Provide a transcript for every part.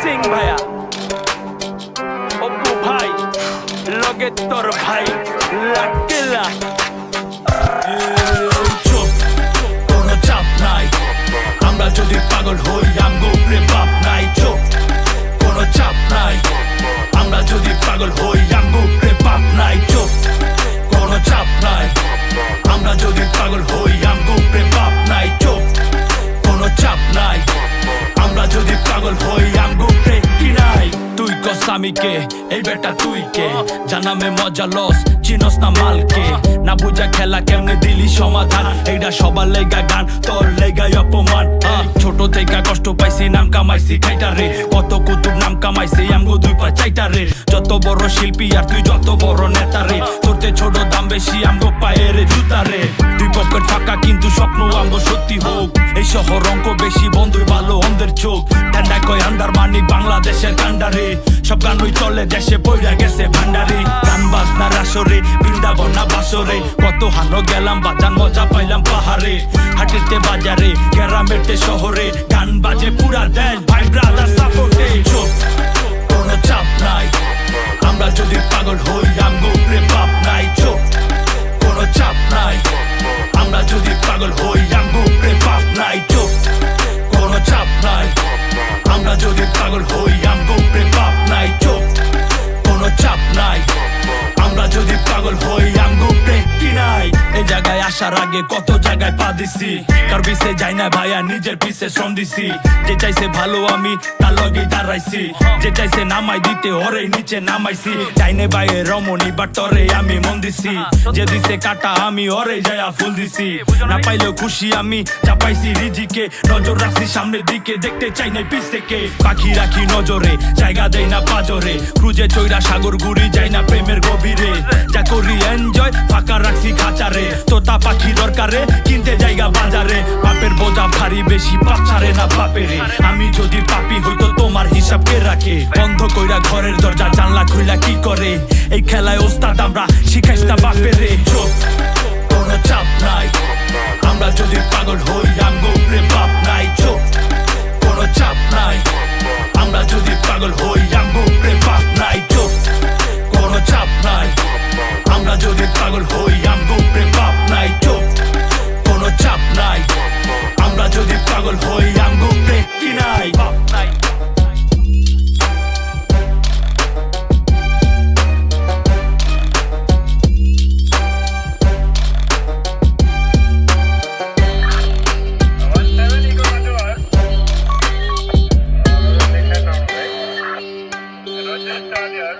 সিং ভাইয়া। অপু ভাই লগে তোর ভাই লাকেলা চুপ কোনো চাপ নাই। আমরা যদি পাগল হই, আমগো প্রে পাপ নাই। চুপ কোনো চাপ নাই। আমরা যদি পাগল হই, আমগো প্রে পাপ নাই। চুপ কোনো চাপ নাই। আমরা যদি পাগল হই, আমগো তুই কে এই বেটা তুই কে জানামে মজা লস, চিনস না মালকে। না বুঝা খেলা কেমনে দিলি সমাধান? এইটা সবার লেগা গান, তোর লেগাই অপমান। ছোট থেকে কষ্ট পাইছি, নাম কামাইছি খাইটা রে। কত কুতুব নাম কামাইছি, আমগো দুই পা চাইটা রে। যত বড় শিল্পী আর তুই যত বড় নেতা রে। তোর চেয়ে ছোট দাম বেশি, আমগো পায়ে রে জুতা রে। দুই পকেট ফাঁকা, কিন্তু স্বপ্ন আমগো সত্যি হোক। এই শহর অঙ্ক বেশি, বন্ধুই ভালো, অন্ধের চোখ। ঠান্ডা কয় আন্ডার মানি বাংলাদেশের কান্ডারে সব গানই চলে, দেশে বইরা গেছে ভান্ডারি। গান বাজনার আসরে বৃন্দাবন না বাসরে। কত হানো গেলাম বাজান মজা পাইলাম পাহাড়ে। হাটেতে বাজারে, গ্রামেতে শহরে। গান বাজে পুরা দেশ আসার আগে কত জায়গায় পা দিছি। কার পিছে যাই না ভাইয়া নিজের পিছে শ্রম দিছি। যে চাইছে ভালো আমি, তার লগে দাঁড়াইছি। যে চাইছে নামাই দিতে, ওরে নিচে নামাইছি। চাইনে বাইরে রমণী বাট তরে আমি মন দিছি। যে দিছে কাটা, আমি ওরে যায়া ফুল দিছি। না পাইলেও খুশি আমি চাপাইছি রিজিকে। নজর রাখছি সামনের দিকে, দেখতে চাই না পিছ থেকে। পাখি রাখি নজরে, জায়গা দেই না পাজরে। ক্রুজে চৈরা সাগর গুড়ি যাই না প্রেমের ফাঁকা খাঁচারে। তোতা পাখি দরকারে, কিনতে জায়গা বাজারে। বাপের বোঝা ভারী, বেশি বাচ্চারে না বাপেরে। আমি যদি পাপি হইতো তোমার হিসাব কে রাখে? বন্ধ কইরা ঘরের দরজা, জানলা খুইলা কি করে? এই খেলায় ওস্তাদ আমরা শিখাইস না বাপেরে। কোনো চাপ নাই। আমরা যদি পাগল হই, আমগো উপরে বাপ নাই। চোখ, কোনো চাপ নাই। আমরা যদি পাগল হই, আমগো নাই। চোখ, কোনো চাপ নাই। আমরা যদি পাগল হই যদি পাগল হই আমগো উপরে কি নাই বাপ নাই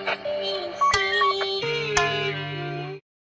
One